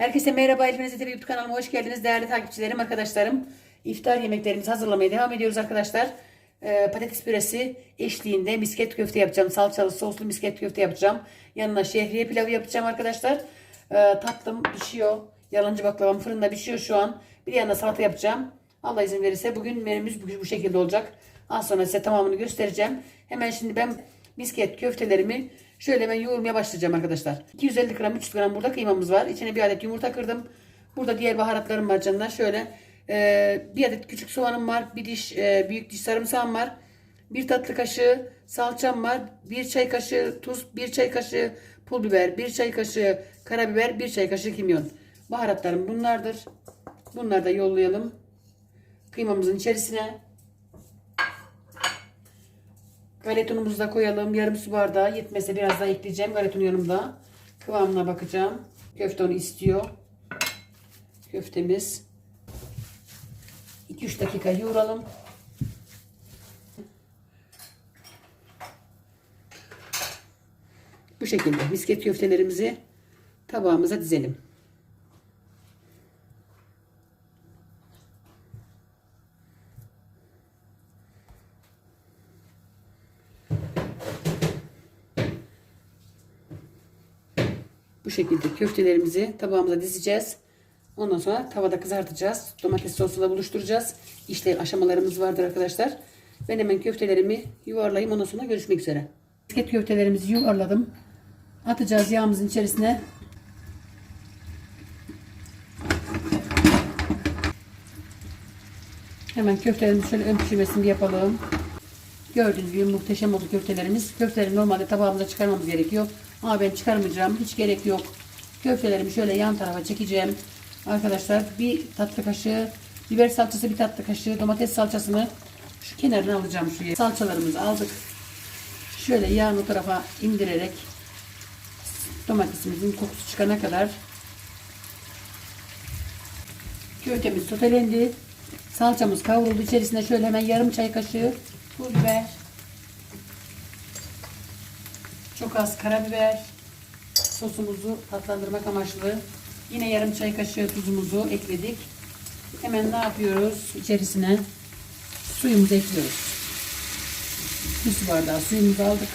Herkese merhaba Elifiniz TV YouTube kanalıma hoş geldiniz değerli takipçilerim, arkadaşlarım. İftar yemeklerimizi hazırlamaya devam ediyoruz arkadaşlar. Ee, patates püresi eşliğinde misket köfte yapacağım. Salçalı soslu misket köfte yapacağım. Yanına şehriye pilavı yapacağım arkadaşlar. Ee, tatlım pişiyor. Yalancı baklavam fırında pişiyor şu an. Bir yanına salata yapacağım. Allah izin verirse bugün menümüz bu şekilde olacak. Az sonra size tamamını göstereceğim. Hemen şimdi ben misket köftelerimi şöyle ben yoğurmaya başlayacağım arkadaşlar. 250 gram 300 gram burada kıymamız var. İçine bir adet yumurta kırdım. Burada diğer baharatlarım var canlar. Şöyle e, bir adet küçük soğanım var. Bir diş e, büyük diş sarımsağım var. Bir tatlı kaşığı salçam var. Bir çay kaşığı tuz, bir çay kaşığı pul biber, bir çay kaşığı karabiber, bir çay kaşığı kimyon. Baharatlarım bunlardır. Bunları da yollayalım. Kıymamızın içerisine. Galet unumuzu da koyalım. Yarım su bardağı yetmese biraz daha ekleyeceğim. Galet unu yanımda. Kıvamına bakacağım. Köfte onu istiyor. Köftemiz. 2-3 dakika yoğuralım. Bu şekilde misket köftelerimizi tabağımıza dizelim. Bu şekilde köftelerimizi tabağımıza dizeceğiz. Ondan sonra tavada kızartacağız. Domates sosuyla buluşturacağız. İşte aşamalarımız vardır arkadaşlar. Ben hemen köftelerimi yuvarlayayım. Ondan sonra görüşmek üzere. Misket köftelerimizi yuvarladım. Atacağız yağımızın içerisine. Hemen köftelerimizi şöyle ön pişirmesini yapalım. Gördüğünüz gibi muhteşem oldu köftelerimiz. Köfteleri normalde tabağımıza çıkarmamız gerekiyor. Ama ben çıkarmayacağım. Hiç gerek yok. Köftelerimi şöyle yan tarafa çekeceğim. Arkadaşlar bir tatlı kaşığı biber salçası bir tatlı kaşığı domates salçasını şu kenarına alacağım şuraya. Salçalarımızı aldık. Şöyle yağın o tarafa indirerek domatesimizin kokusu çıkana kadar köftemiz sotelendi. Salçamız kavruldu. İçerisine şöyle hemen yarım çay kaşığı pul biber. Çok az karabiber. Sosumuzu tatlandırmak amaçlı. Yine yarım çay kaşığı tuzumuzu ekledik. Hemen ne yapıyoruz? İçerisine suyumuzu ekliyoruz. Bir su bardağı suyumuzu aldık.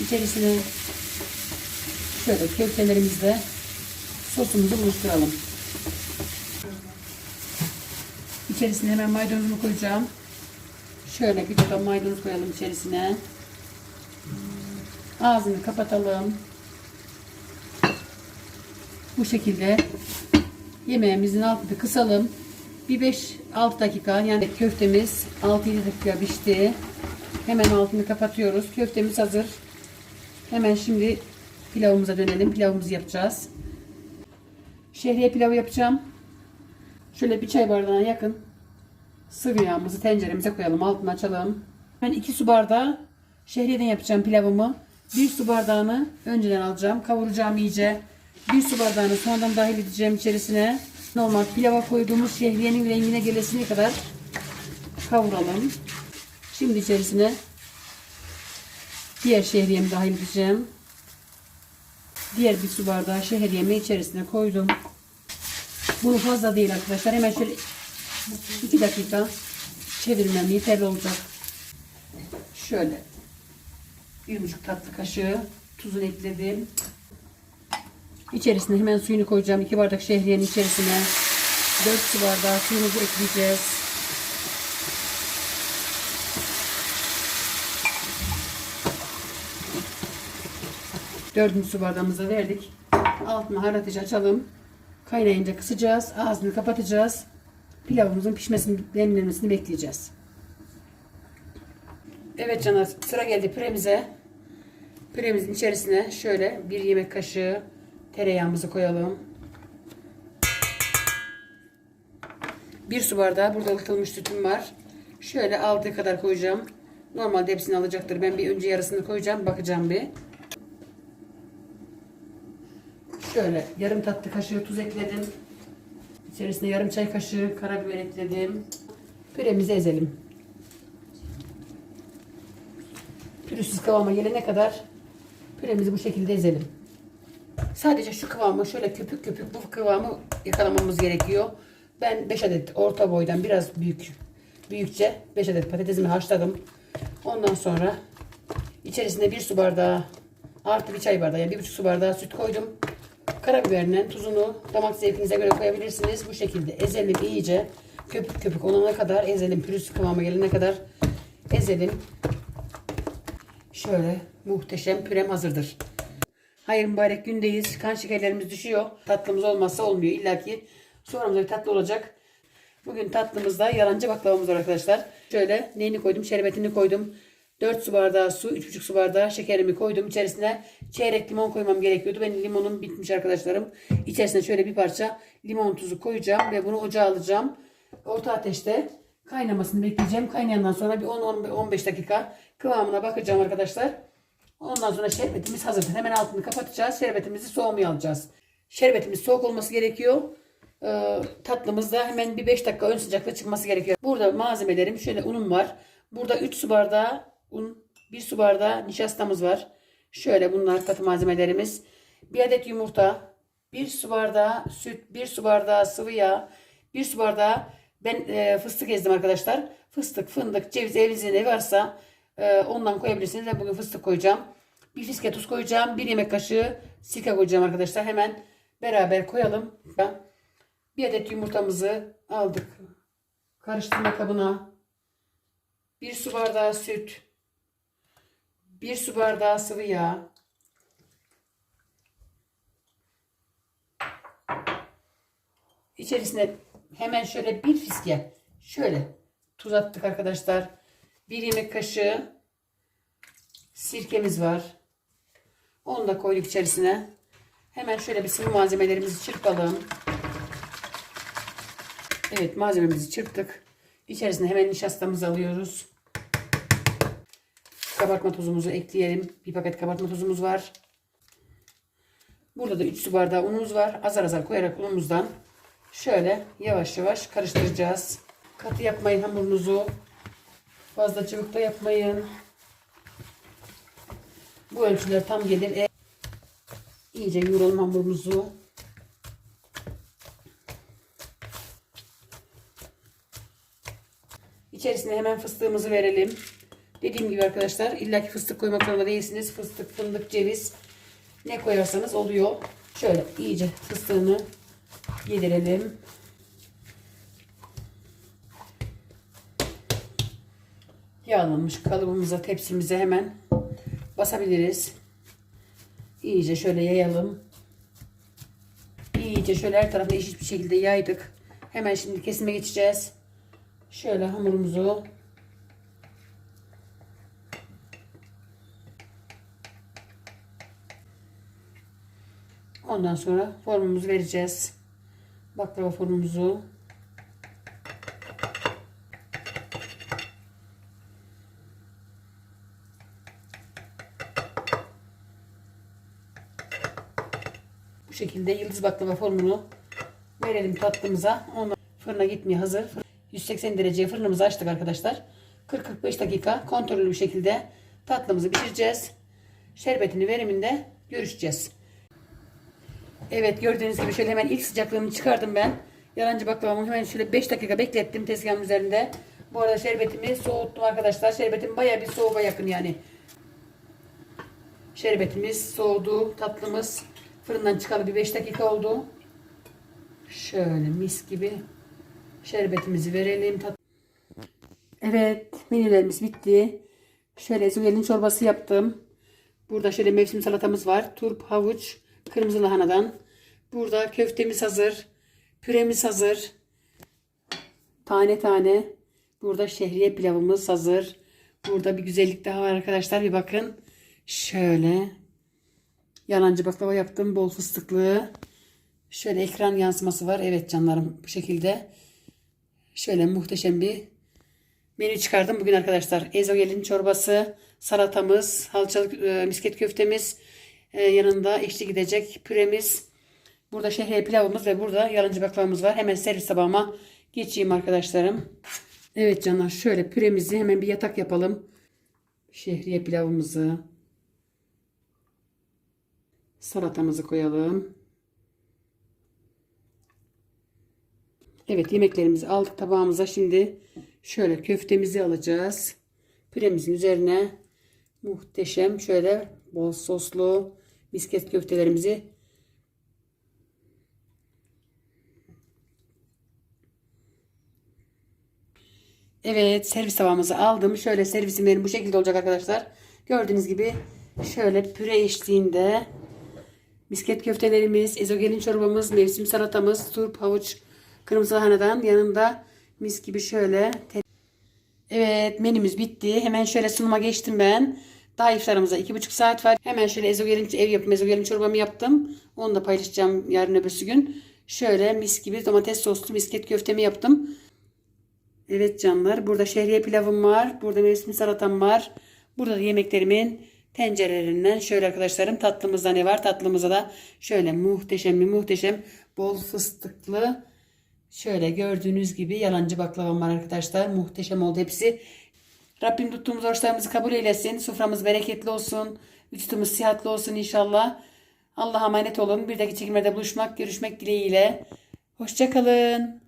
İçerisine şöyle köftelerimizle sosumuzu buluşturalım. İçerisine hemen maydanozumu koyacağım. Şöyle bir tutam maydanoz koyalım içerisine. Ağzını kapatalım. Bu şekilde yemeğimizin altını kısalım. Bir 5-6 dakika yani köftemiz 6-7 dakika pişti. Hemen altını kapatıyoruz. Köftemiz hazır. Hemen şimdi pilavımıza dönelim. Pilavımızı yapacağız. Şehriye pilavı yapacağım. Şöyle bir çay bardağına yakın sıvı yağımızı tenceremize koyalım. Altını açalım. Ben 2 su bardağı şehriyeden yapacağım pilavımı. 1 su bardağını önceden alacağım. Kavuracağım iyice. 1 su bardağını sonradan dahil edeceğim içerisine. Normal pilava koyduğumuz şehriyenin rengine gelesine kadar kavuralım. Şimdi içerisine diğer şehriyemi dahil edeceğim. Diğer bir su bardağı şehriyemi içerisine koydum. Bunu fazla değil arkadaşlar. Hemen şöyle 2 dakika çevirmem yeterli olacak. Şöyle bir buçuk tatlı kaşığı tuzunu ekledim. İçerisine hemen suyunu koyacağım. 2 bardak şehriyenin içerisine 4 su bardağı suyumuzu ekleyeceğiz. Dördüncü su bardağımıza verdik. Altına haratıcı açalım. Kaynayınca kısacağız. Ağzını kapatacağız. Pilavımızın pişmesini, demlenmesini bekleyeceğiz. Evet canlar sıra geldi püremize. Püremizin içerisine şöyle bir yemek kaşığı tereyağımızı koyalım. Bir su bardağı burada ılıtılmış sütüm var. Şöyle aldığı kadar koyacağım. Normalde hepsini alacaktır. Ben bir önce yarısını koyacağım. Bakacağım bir. Şöyle yarım tatlı kaşığı tuz ekledim. İçerisine yarım çay kaşığı karabiber ekledim. Püremizi ezelim. Pürüzsüz kıvama gelene kadar püremizi bu şekilde ezelim. Sadece şu kıvamı şöyle köpük köpük bu kıvamı yakalamamız gerekiyor. Ben 5 adet orta boydan biraz büyük büyükçe 5 adet patatesimi haşladım. Ondan sonra içerisine bir su bardağı artı bir çay bardağı yani bir buçuk su bardağı süt koydum. Karabiberinin tuzunu damak zevkinize göre koyabilirsiniz. Bu şekilde ezelim iyice. Köpük köpük olana kadar ezelim. Pürüzsüz kıvama gelene kadar ezelim. Şöyle muhteşem pürem hazırdır. Hayır mübarek gündeyiz. Kan şekerlerimiz düşüyor. Tatlımız olmazsa olmuyor. İlla ki sonramızda bir tatlı olacak. Bugün tatlımızda yalancı baklavamız var arkadaşlar. Şöyle neyini koydum? Şerbetini koydum. 4 su bardağı su, 3,5 su bardağı şekerimi koydum. İçerisine çeyrek limon koymam gerekiyordu. Benim limonum bitmiş arkadaşlarım. İçerisine şöyle bir parça limon tuzu koyacağım ve bunu ocağa alacağım. Orta ateşte kaynamasını bekleyeceğim. Kaynayandan sonra bir 10-15 dakika kıvamına bakacağım arkadaşlar. Ondan sonra şerbetimiz hazır. Hemen altını kapatacağız. Şerbetimizi soğumaya alacağız. Şerbetimiz soğuk olması gerekiyor. Ee, tatlımız da hemen bir 5 dakika ön sıcakta çıkması gerekiyor. Burada malzemelerim şöyle unum var. Burada 3 su bardağı un, 1 su bardağı nişastamız var. Şöyle bunlar katı malzemelerimiz. 1 adet yumurta, 1 su bardağı süt, 1 su bardağı sıvı yağ, 1 su bardağı ben e, fıstık ezdim arkadaşlar. Fıstık, fındık, ceviz evinizde ne varsa e, ondan koyabilirsiniz. Ben bugün fıstık koyacağım. Bir fiske tuz koyacağım. Bir yemek kaşığı sirke koyacağım arkadaşlar. Hemen beraber koyalım. Ben bir adet yumurtamızı aldık. Karıştırma kabına. Bir su bardağı süt. Bir su bardağı sıvı yağ. İçerisine hemen şöyle bir fiske şöyle tuz attık arkadaşlar. Bir yemek kaşığı sirkemiz var. Onu da koyduk içerisine. Hemen şöyle bir sıvı malzemelerimizi çırpalım. Evet malzememizi çırptık. İçerisine hemen nişastamızı alıyoruz. Kabartma tozumuzu ekleyelim. Bir paket kabartma tozumuz var. Burada da 3 su bardağı unumuz var. Azar azar koyarak unumuzdan şöyle yavaş yavaş karıştıracağız. Katı yapmayın hamurunuzu. Fazla çabuk da yapmayın. Bu ölçüler tam gelir. E iyice yoğuralım hamurumuzu. İçerisine hemen fıstığımızı verelim. Dediğim gibi arkadaşlar illaki fıstık koymak zorunda değilsiniz. Fıstık, fındık, ceviz ne koyarsanız oluyor. Şöyle iyice fıstığını yedirelim. Yağlanmış kalıbımıza, tepsimize hemen basabiliriz. İyice şöyle yayalım. İyice şöyle her tarafına eşit bir şekilde yaydık. Hemen şimdi kesime geçeceğiz. Şöyle hamurumuzu Ondan sonra formumuzu vereceğiz. Baklava formumuzu. Bu şekilde yıldız baklava formunu verelim tatlımıza. Ondan fırına gitmeye hazır. 180 dereceye fırınımızı açtık arkadaşlar. 40-45 dakika kontrollü bir şekilde tatlımızı pişireceğiz. Şerbetini veriminde görüşeceğiz. Evet gördüğünüz gibi şöyle hemen ilk sıcaklığını çıkardım ben. Yalancı baklavamı hemen şöyle 5 dakika beklettim tezgahın üzerinde. Bu arada şerbetimi soğuttum arkadaşlar. Şerbetim baya bir soğuğa yakın yani. Şerbetimiz soğudu. Tatlımız fırından çıkalı bir 5 dakika oldu. Şöyle mis gibi şerbetimizi verelim. Tat evet menülerimiz bitti. Şöyle zugelin çorbası yaptım. Burada şöyle mevsim salatamız var. Turp, havuç, kırmızı lahanadan. Burada köftemiz hazır. Püremiz hazır. Tane tane. Burada şehriye pilavımız hazır. Burada bir güzellik daha var arkadaşlar. Bir bakın. Şöyle. Yalancı baklava yaptım. Bol fıstıklı. Şöyle ekran yansıması var. Evet canlarım bu şekilde. Şöyle muhteşem bir menü çıkardım bugün arkadaşlar. Ezogelin çorbası, salatamız, salçalı e, misket köftemiz, e, yanında eşlik gidecek püremiz. Burada şehriye pilavımız ve burada yalancı baklavamız var. Hemen servis tabağıma geçeyim arkadaşlarım. Evet canlar şöyle püremizi hemen bir yatak yapalım. Şehriye pilavımızı. Salatamızı koyalım. Evet yemeklerimizi aldık tabağımıza. Şimdi şöyle köftemizi alacağız. Püremizin üzerine muhteşem şöyle bol soslu misket köftelerimizi Evet servis tabağımızı aldım. Şöyle servisim benim bu şekilde olacak arkadaşlar. Gördüğünüz gibi şöyle püre eşliğinde misket köftelerimiz, ezogelin çorbamız, mevsim salatamız, turp, havuç, kırmızı lahanadan yanında mis gibi şöyle. Evet menümüz bitti. Hemen şöyle sunuma geçtim ben. Daha iftarımıza iki buçuk saat var. Hemen şöyle ezogelin ev yapım ezogelin çorbamı yaptım. Onu da paylaşacağım yarın öbürsü gün. Şöyle mis gibi domates soslu misket köftemi yaptım. Evet canlar. Burada şehriye pilavım var. Burada mevsim salatam var. Burada da yemeklerimin tencerelerinden şöyle arkadaşlarım tatlımızda ne var? Tatlımıza da şöyle muhteşem mi muhteşem bol fıstıklı şöyle gördüğünüz gibi yalancı baklavam var arkadaşlar. Muhteşem oldu hepsi. Rabbim tuttuğumuz oruçlarımızı kabul eylesin. Suframız bereketli olsun. Vücudumuz sıhhatli olsun inşallah. Allah'a emanet olun. Bir dahaki çekimlerde buluşmak, görüşmek dileğiyle. Hoşçakalın.